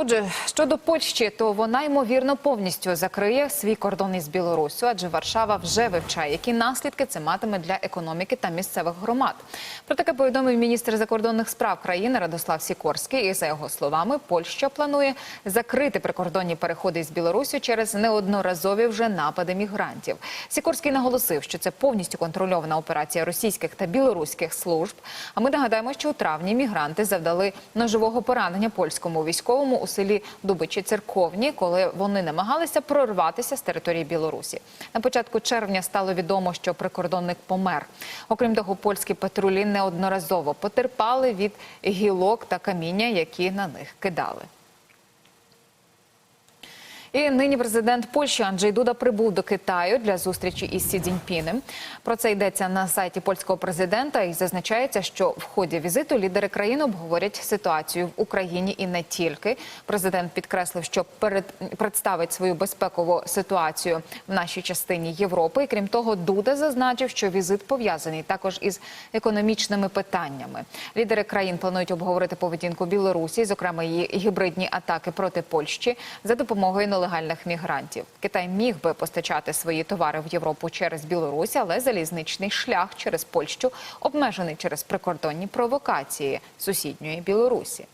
Отже, щодо Польщі, то вона ймовірно повністю закриє свій кордон із Білоруссю, адже Варшава вже вивчає, які наслідки це матиме для економіки та місцевих громад. Про таке повідомив міністр закордонних справ країни Радослав Сікорський. І за його словами, Польща планує закрити прикордонні переходи із Білоруссю через неодноразові вже напади мігрантів. Сікорський наголосив, що це повністю контрольована операція російських та білоруських служб. А ми нагадаємо, що у травні мігранти завдали ножового поранення польському військовому у селі Дубичі Церковні, коли вони намагалися прорватися з території Білорусі. На початку червня стало відомо, що прикордонник помер. Окрім того, польські патрулі неодноразово потерпали від гілок та каміння, які на них кидали. І нині президент Польщі Анджей Дуда прибув до Китаю для зустрічі із Сі Цзіньпінем. Про це йдеться на сайті польського президента і зазначається, що в ході візиту лідери країни обговорять ситуацію в Україні і не тільки. Президент підкреслив, що перед представить свою безпекову ситуацію в нашій частині Європи. І крім того, Дуда зазначив, що візит пов'язаний також із економічними питаннями. Лідери країн планують обговорити поведінку Білорусі, зокрема її гібридні атаки проти Польщі за допомогою нелегальних мігрантів. Китай міг би постачати свої товари в Європу через Білорусь, але залізничний шлях через Польщу обмежений через прикордонні провокації сусідньої Білорусі.